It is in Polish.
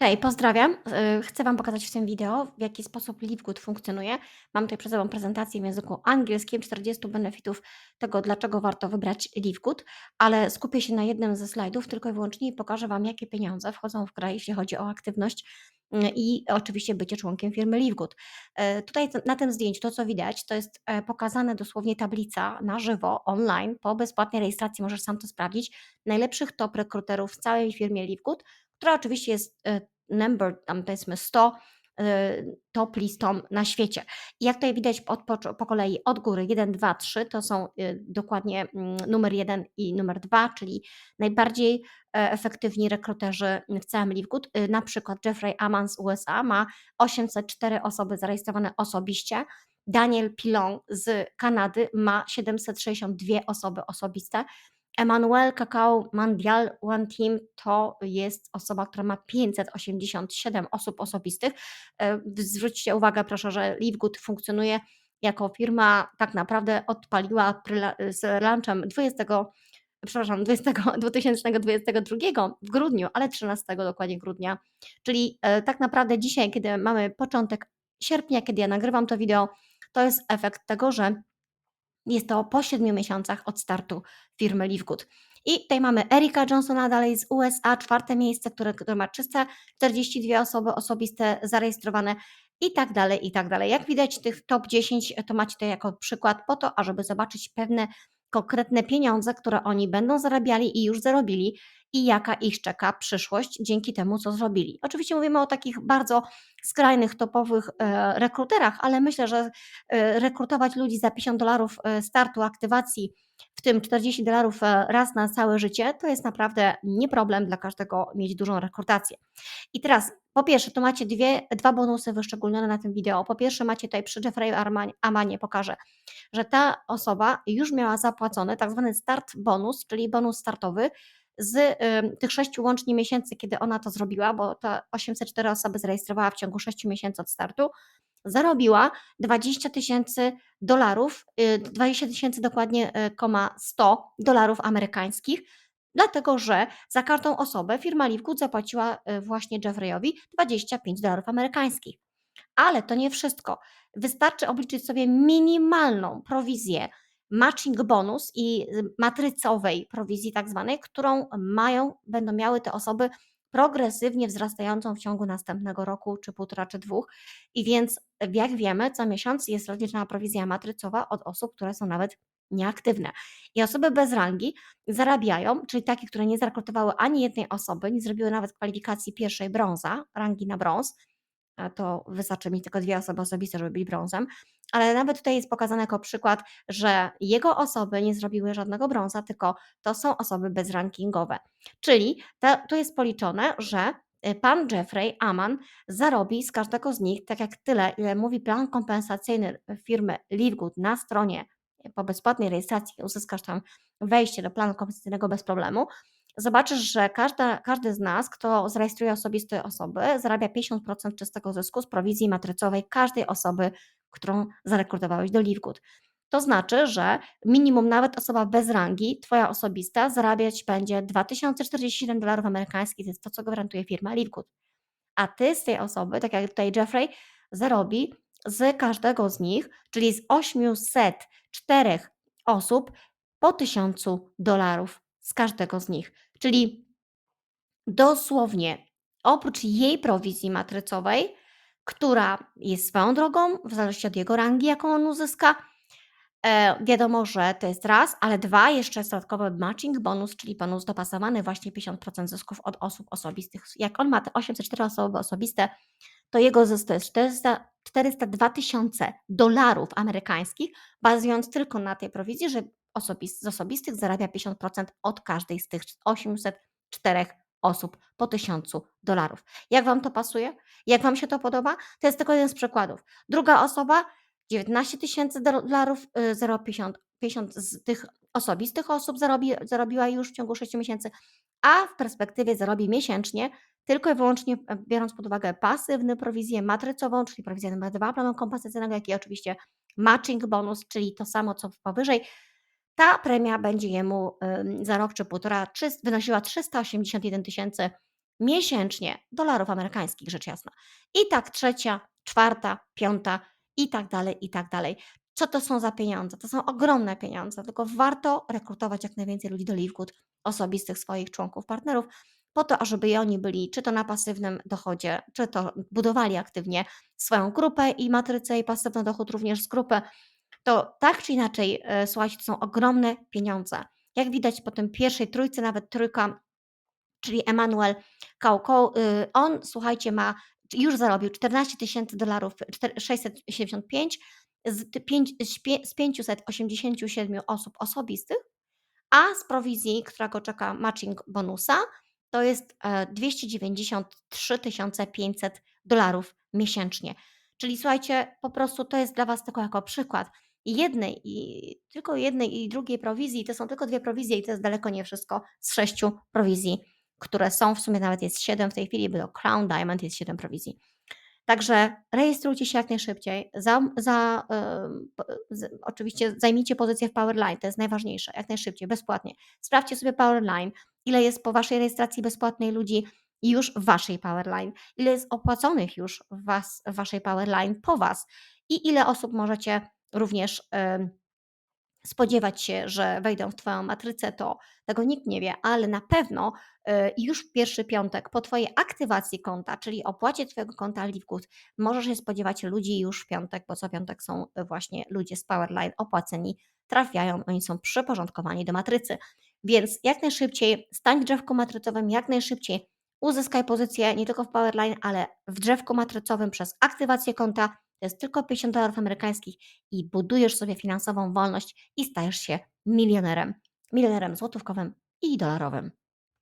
Hej, pozdrawiam. Y, Chcę Wam pokazać w tym wideo, w jaki sposób Livegood funkcjonuje. Mam tutaj przed sobą prezentację w języku angielskim, 40 benefitów tego, dlaczego warto wybrać Livegood, ale skupię się na jednym ze slajdów tylko i wyłącznie i pokażę Wam, jakie pieniądze wchodzą w grę, jeśli chodzi o aktywność y, i oczywiście bycie członkiem firmy Livegood. Y, Tutaj na tym zdjęciu to, co widać, to jest e, pokazane dosłownie tablica na żywo, online, po bezpłatnej rejestracji możesz sam to sprawdzić, najlepszych top rekruterów w całej firmie Livegood, która oczywiście jest e, number tam powiedzmy 100 y, top listą na świecie. I jak tutaj widać od, po, po kolei od góry 1, 2, 3 to są y, dokładnie mm, numer 1 i numer 2, czyli najbardziej e, efektywni rekruterzy w całym Livegood. Na przykład Jeffrey Aman z USA ma 804 osoby zarejestrowane osobiście. Daniel Pilon z Kanady ma 762 osoby osobiste. Emmanuel Cacao Mondial One Team to jest osoba, która ma 587 osób osobistych. E, Zwróćcie uwagę proszę, że Livegood funkcjonuje jako firma, tak naprawdę odpaliła z launchem 20, przepraszam, 20, 2022 w grudniu, ale 13 dokładnie grudnia. Czyli e, tak naprawdę dzisiaj, kiedy mamy początek sierpnia, kiedy ja nagrywam to wideo, to jest efekt tego, że jest to po 7 miesiącach od startu firmy Livegood. I tutaj mamy Erika Johnsona dalej z USA, czwarte miejsce, które, które ma 342 osoby osobiste zarejestrowane i tak dalej, i tak dalej. Jak widać tych top 10 to macie to jako przykład po to, ażeby zobaczyć pewne konkretne pieniądze, które oni będą zarabiali i już zarobili i jaka ich czeka przyszłość dzięki temu, co zrobili. Oczywiście mówimy o takich bardzo skrajnych, topowych e, rekruterach, ale myślę, że e, rekrutować ludzi za 50 dolarów e, startu aktywacji, w tym 40 dolarów raz na całe życie, to jest naprawdę nie problem dla każdego mieć dużą rekrutację. I teraz, po pierwsze, tu macie dwie, dwa bonusy wyszczególnione na tym wideo. Po pierwsze, macie tutaj przy Jeffrey Amanie, pokażę, że ta osoba już miała zapłacony tak zwany start bonus, czyli bonus startowy z y, tych sześciu łącznie miesięcy, kiedy ona to zrobiła, bo to 804 osoby zarejestrowała w ciągu 6 miesięcy od startu, zarobiła 20 tysięcy dolarów, y, 20 tysięcy dokładnie, y, koma 100 dolarów amerykańskich, dlatego że za każdą osobę firma Livegood zapłaciła y, właśnie Jeffreyowi 25 dolarów amerykańskich. Ale to nie wszystko. Wystarczy obliczyć sobie minimalną prowizję matching bonus i matrycowej prowizji tak zwanej, którą mają, będą miały te osoby progresywnie wzrastającą w ciągu następnego roku, czy półtora, czy dwóch. I więc, jak wiemy, co miesiąc jest rozliczana prowizja matrycowa od osób, które są nawet nieaktywne. I osoby bez rangi zarabiają, czyli takie, które nie zarekrutowały ani jednej osoby, nie zrobiły nawet kwalifikacji pierwszej brąza, rangi na brąz, to wystarczy mieć tylko dwie osoby osobiste, żeby być brązem. Ale nawet tutaj jest pokazane jako przykład, że jego osoby nie zrobiły żadnego brąza, tylko to są osoby bezrankingowe. Czyli to, to jest policzone, że y, pan Jeffrey Aman zarobi z każdego z nich tak jak tyle, ile mówi plan kompensacyjny firmy Livegood na stronie y, po bezpłatnej rejestracji, uzyskasz tam wejście do planu kompensacyjnego bez problemu, zobaczysz, że każda, każdy z nas, kto zarejestruje osobiste osoby, zarabia 50% czystego zysku z prowizji matrycowej każdej osoby, którą zarekrutowałeś do Livegood. To znaczy, że minimum nawet osoba bez rangi, twoja osobista, zarabiać będzie 2047 dolarów amerykańskich, to jest to, co gwarantuje firma Livegood. A ty z tej osoby, tak jak tutaj Jeffrey, zarobi z każdego z nich, czyli z 804 osób, po 1000 dolarów z każdego z nich. Czyli dosłownie oprócz jej prowizji matrycowej, która jest swoją drogą, w zależności od jego rangi, jaką on uzyska, e, wiadomo, że to jest raz, ale dwa, jeszcze jest dodatkowy matching bonus, czyli bonus dopasowany właśnie 50% zysków od osób osobistych. Jak on ma te 804 osoby osobiste, to jego zysk to jest 400, 402 tysiące dolarów amerykańskich, bazując tylko na tej prowizji, że osobist, z osobistych zarabia 50% od każdej z tych 804 osób po 1000 dolarów. Jak Wam to pasuje? Jak Wam się to podoba? To jest tylko jeden z przykładów. Druga osoba 19 tysięcy dolarów, y, 0,50 50 z tych osobistych osób zarobi, zarobiła już w ciągu 6 miesięcy, a w perspektywie zarobi miesięcznie tylko i wyłącznie e, biorąc pod uwagę pasywny prowizję matrycową, czyli prowizję numer 2 planu kompensacyjnego, jak i oczywiście matching bonus, czyli to samo co powyżej, ta premia będzie jemu za rok czy półtora wynosiła 381 miesięcznie, dolarów amerykańskich rzecz jasna. I tak trzecia, czwarta, piąta i tak dalej, i tak dalej. Co to są za pieniądze? To są ogromne pieniądze, tylko warto rekrutować jak najwięcej ludzi do Livegood, osobistych swoich członków, partnerów, po to, ażeby oni byli czy to na pasywnym dochodzie, czy to budowali aktywnie swoją grupę i matrycę i pasywny dochód również z grupy. To tak czy inaczej, e, słuchajcie, to są ogromne pieniądze. Jak widać po tym pierwszej trójce, nawet trójka, czyli Emanuel Kauko, y, on słuchajcie ma już zarobił 14 tysięcy dolarów, 675 z, ty- pięć- z pie- z 587 osób osobistych, a z prowizji, która go czeka matching bonusa, to jest e, 293 500 dolarów miesięcznie. Czyli słuchajcie, po prostu to jest dla Was tylko jako przykład jednej i tylko jednej i drugiej prowizji, to są tylko dwie prowizje i to jest daleko nie wszystko z sześciu prowizji, które są, w sumie nawet jest siedem w tej chwili, bo do Crown Diamond jest siedem prowizji. Także rejestrujcie się jak najszybciej. Za, za, p- z, oczywiście zajmijcie pozycję w Powerline, to jest najważniejsze, jak najszybciej, bezpłatnie. Sprawdźcie sobie Powerline, ile jest po Waszej rejestracji bezpłatnej ludzi już w Waszej Powerline, ile jest opłaconych już w, was, w Waszej Powerline po Was i ile osób możecie również spodziewać się, że wejdą w Twoją matrycę, to tego nikt nie wie, ale na pewno y, już pierwszy piątek po Twojej aktywacji konta, czyli opłacie Twojego konta LiveGood, możesz się spodziewać ludzi już w piątek, bo co piątek są y, właśnie ludzie z Powerline opłaceni, trafiają, oni są przyporządkowani do matrycy. Więc jak najszybciej stań w drzewku matrycowym, jak najszybciej uzyskaj pozycję nie tylko w Powerline, ale w drzewku matrycowym przez aktywację konta. Jest tylko 50 dolarów amerykańskich i budujesz sobie finansową wolność i stajesz się milionerem. Milionerem złotówkowym i dolarowym.